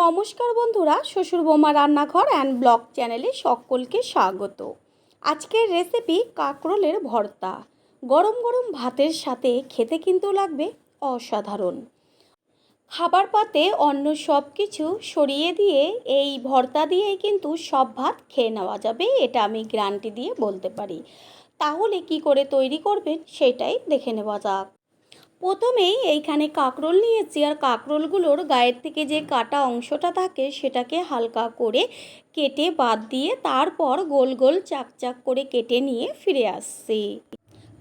নমস্কার বন্ধুরা, শ্বশুর বৌমা রান্নাঘর অ্যান্ড ব্লগ চ্যানেলে সকলকে স্বাগত। আজকের রেসিপি কাঁকরোলের ভর্তা। গরম গরম ভাতের সাথে খেতে কিন্তু লাগবে অসাধারণ। খাবার পাতে অন্য সব কিছু সরিয়ে দিয়ে এই ভর্তা দিয়েই কিন্তু সব ভাত খেয়ে নেওয়া যাবে, এটা আমি গ্যারান্টি দিয়ে বলতে পারি। তাহলে কি করে তৈরি করবেন সেটাই দেখে নেওয়া যাক। প্রথমেই এইখানে কাঁকরোল নিয়েছি আর কাঁকরোলগুলোর গায়ের থেকে যে কাটা অংশটা থাকে সেটাকে হালকা করে কেটে বাদ দিয়ে তারপর গোল গোল চাক চাক করে কেটে নিয়ে ফিরে আসছি।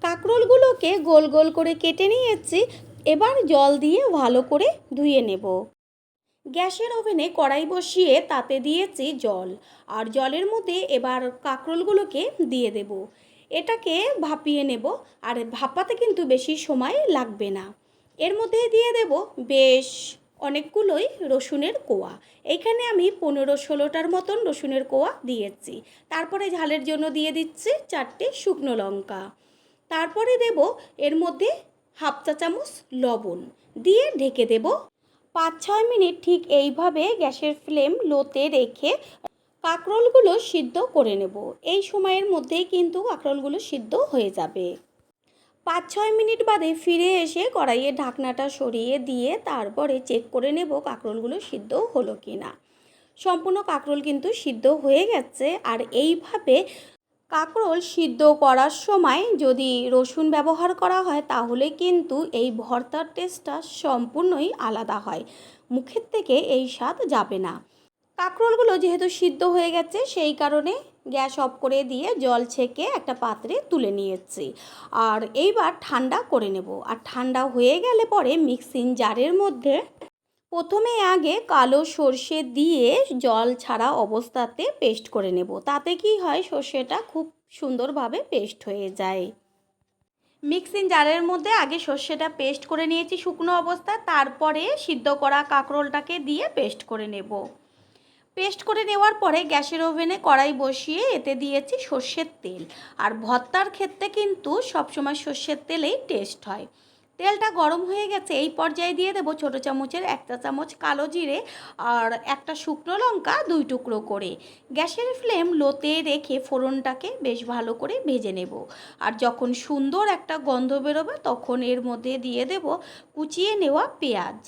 কাঁকরোলগুলোকে গোল গোল করে কেটে নিয়েছি, এবার জল দিয়ে ভালো করে ধুয়ে নেব। গ্যাসের ওভেনে কড়াই বসিয়ে তাতে দিয়েছি জল, আর জলের মধ্যে এবার কাঁকরোলগুলোকে দিয়ে দেব। এটাকে ভাপিয়ে নেব, আর ভাপাতে কিন্তু বেশি সময় লাগবে না। এর মধ্যে দিয়ে দেব বেশ অনেকগুলোই রসুনের কোয়া। এইখানে আমি পনেরো ষোলোটার মতন রসুনের কোয়া দিয়েছি। তারপরে ঝালের জন্য দিয়ে দিচ্ছি চারটে শুকনো লঙ্কা। তারপরে দেব এর মধ্যে হাফ চা চামচ লবণ। দিয়ে ঢেকে দেব। পাঁচ ছয় মিনিট ঠিক এইভাবে গ্যাসের ফ্লেম লোতে রেখে কাঁকরোলগুলো সিদ্ধ করে নেব। এই সময়ের মধ্যেই কিন্তু কাঁকরোলগুলো সিদ্ধ হয়ে যাবে। পাঁচ ছয় মিনিট বাদে ফিরে এসে কড়াইয়ের ঢাকনাটা সরিয়ে দিয়ে তারপরে চেক করে নেব কাঁকরোলগুলো সিদ্ধ হলো কি না সম্পূর্ণ কাঁকরোল কিন্তু সিদ্ধ হয়ে গেছে আর এইভাবে কাঁকরোল সিদ্ধ করার সময় যদি রসুন ব্যবহার করা হয় তাহলে কিন্তু এই ভর্তার টেস্টটা সম্পূর্ণই আলাদা হয়। মুখের থেকে এই স্বাদ যাবে না। কাঁকরোলগুলো যেহেতু সিদ্ধ হয়ে গেছে, সেই কারণে গ্যাস অফ করে দিয়ে জল ছেঁকে একটা পাত্রে তুলে নিয়েছি। আর এইবার ঠান্ডা করে নেব। আর ঠান্ডা হয়ে গেলে পরে মিক্সিং জারের মধ্যে প্রথমে আগে কালো সর্ষে দিয়ে জল ছাড়া অবস্থাতে পেস্ট করে নেব। তাতে কি হয়, সর্ষেটা খুব সুন্দরভাবে পেস্ট হয়ে যায়। মিক্সিং জারের মধ্যে আগে সর্ষেটা পেস্ট করে নিয়েছি শুকনো অবস্থা তারপরে সিদ্ধ করা কাঁকরোলটাকে দিয়ে পেস্ট করে নেব। পেস্ট করে নেওয়ার পরে গ্যাসের ওভেনে কড়াই বসিয়ে এতে দিয়েছি সর্ষের তেল। আর ভর্তার ক্ষেত্রে কিন্তু সবসময় সর্ষের তেলেই টেস্ট হয়। তেলটা গরম হয়ে গেছে, এই পর্যায়ে দিয়ে দেবো ছোটো চামচের একটা চামচ কালো জিরে আর একটা শুকনো লঙ্কা দুই টুকরো করে। গ্যাসের ফ্লেম লোতে রেখে ফোড়নটাকে বেশ ভালো করে ভেজে নেব। আর যখন সুন্দর একটা গন্ধ বেরোবে, তখন এর মধ্যে দিয়ে দেব কুচিয়ে নেওয়া পেঁয়াজ।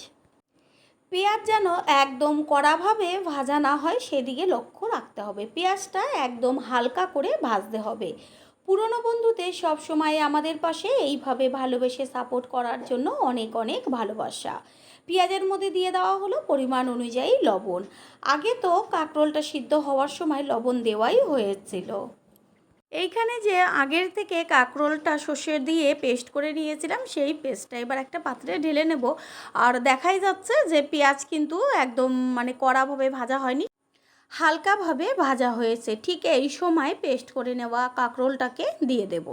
পেঁয়াজ যেন একদম কড়াভাবে ভাজা না হয়, সেদিকে লক্ষ্য রাখতে হবে। পেঁয়াজটা একদম হালকা করে ভাজতে হবে। পুরনো বন্ধুদের সব সময় আমাদের পাশে এইভাবে ভালোবেসে সাপোর্ট করার জন্য অনেক অনেক ভালোবাসা। পেঁয়াজের মধ্যে দিয়ে দেওয়া হলো পরিমাণ অনুযায়ী লবণ। আগে তো কাঁকরোলটা সিদ্ধ হওয়ার সময় লবণ দেওয়াই হয়েছিল। এইখানে যে আগের থেকে কাঁকরোলটা সর্ষে দিয়ে পেস্ট করে নিয়েছিলাম, সেই পেস্টটা এবার একটা পাত্রে ঢেলে নেব। আর দেখাই যাচ্ছে যে পেঁয়াজ কিন্তু একদম মানে কড়াভাবে ভাজা হয়নি, হালকাভাবে ভাজা হয়েছে। ঠিক এই সময় পেস্ট করে নেওয়া কাঁকরোলটাকে দিয়ে দেব।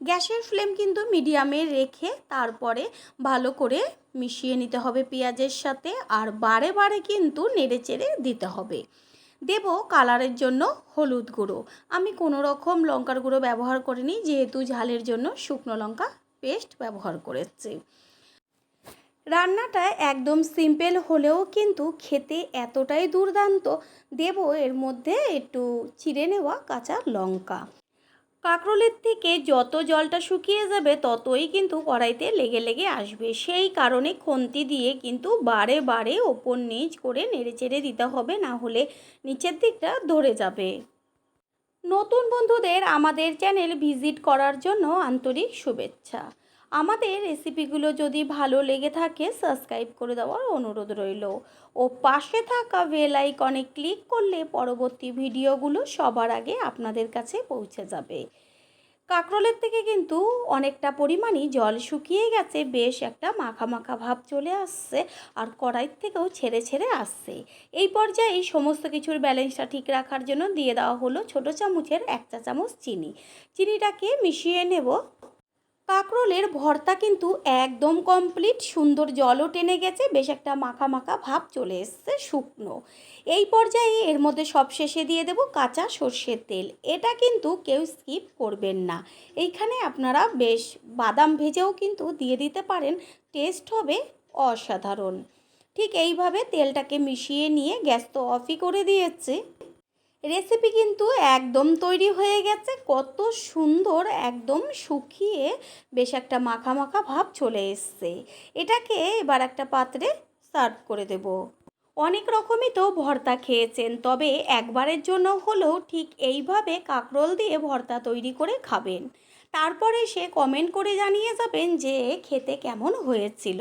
গ্যাসের ফ্লেম কিন্তু মিডিয়ামে রেখে তারপরে ভালো করে মিশিয়ে নিতে হবে পেঁয়াজের সাথে, আর বারে বারে কিন্তু নেড়ে চেড়ে দিতে হবে। দেব কালারের জন্য হলুদ গুঁড়ো। আমি কোনো রকম লঙ্কার গুঁড়ো ব্যবহার করিনি, যেহেতু ঝালের জন্য শুকনো লঙ্কা পেস্ট ব্যবহার করেছি। রান্নাটা একদম সিম্পল হলেও কিন্তু খেতে এতটাই দুর্দান্ত। দেব এর মধ্যে একটু চিড়ে নেওয়া কাঁচা লঙ্কা। কাঁকরোলের থেকে যত জলটা শুকিয়ে যাবে ততই কিন্তু কড়াইতে লেগে লেগে আসবে। সেই কারণে খন্তি দিয়ে কিন্তু বারে বারে ওপর নিচ করে নেড়ে চেড়ে দিতে হবে, না হলে নিচের দিকটা ধরে যাবে। নতুন বন্ধুদের আমাদের চ্যানেল ভিজিট করার জন্য আন্তরিক শুভেচ্ছা। আমাদের রেসিপিগুলো যদি ভালো লেগে থাকে, সাবস্ক্রাইব করে দেওয়ার অনুরোধ রইল। ও পাশে থাকা বেল আইকনে ক্লিক করলে পরবর্তী ভিডিওগুলো সবার আগে আপনাদের কাছে পৌঁছে যাবে। কাঁকরোলের থেকে কিন্তু অনেকটা পরিমাণই জল শুকিয়ে গেছে, বেশ একটা মাখা মাখা ভাব চলে আসছে আর কড়াইর থেকেও ছেড়ে ছেড়ে আসছে। এই পর্যায়ে এই সমস্ত কিছুর ব্যালেন্সটা ঠিক রাখার জন্য দিয়ে দেওয়া হলো ছোটো চামচের এক চা চামচ চিনি। চিনিটাকে মিশিয়ে নেব। কাঁকরোলের ভর্তা কিন্তু একদম কমপ্লিট সুন্দর জলও টেনে গেছে, বেশ একটা মাখা মাখা ভাব চলে এসছে শুকনো। এই পর্যায়ে এর মধ্যে সব শেষে দিয়ে দেব কাঁচা সর্ষের তেল। এটা কিন্তু কেউ স্কিপ করবেন না। এইখানে আপনারা বেশ বাদাম ভেজেও কিন্তু দিয়ে দিতে পারেন টেস্ট হবে অসাধারণ। ঠিক এইভাবে তেলটাকে মিশিয়ে নিয়ে গ্যাস তো অফই করে দিয়েছে। রেসিপি কিন্তু একদম তৈরি হয়ে গেছে। কত সুন্দর, একদম শুকিয়ে বেশ একটা মাখা মাখা ভাব চলে এসছে। এটাকে এবার একটা পাত্রে সার্ভ করে দেব। অনেক রকমই তো ভর্তা খেয়েছেন, তবে একবারের জন্য হলেও ঠিক এইভাবে কাঁকরোল দিয়ে ভর্তা তৈরি করে খাবেন। তারপরে সে কমেন্ট করে জানিয়ে যাবেন যে খেতে কেমন হয়েছিল।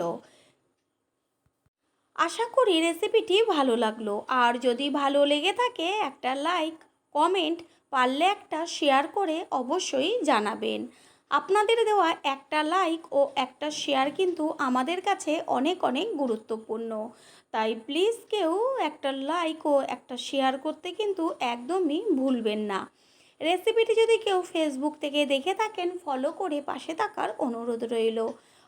আশা করি রেসিপিটি ভালো লাগল। আর যদি ভালো লেগে থাকে, একটা লাইক কমেন্ট পারলে একটা শেয়ার করে অবশ্যই জানাবেন। আপনাদের দেওয়া একটা লাইক ও একটা শেয়ার কিন্তু আমাদের কাছে অনেক অনেক গুরুত্বপূর্ণ। তাই প্লিজ কেউ একটা লাইক ও একটা শেয়ার করতে কিন্তু একদমই ভুলবেন না। রেসিপিটি যদি কেউ ফেসবুক থেকে দেখে থাকেন ফলো করে পাশে থাকার অনুরোধ রইল।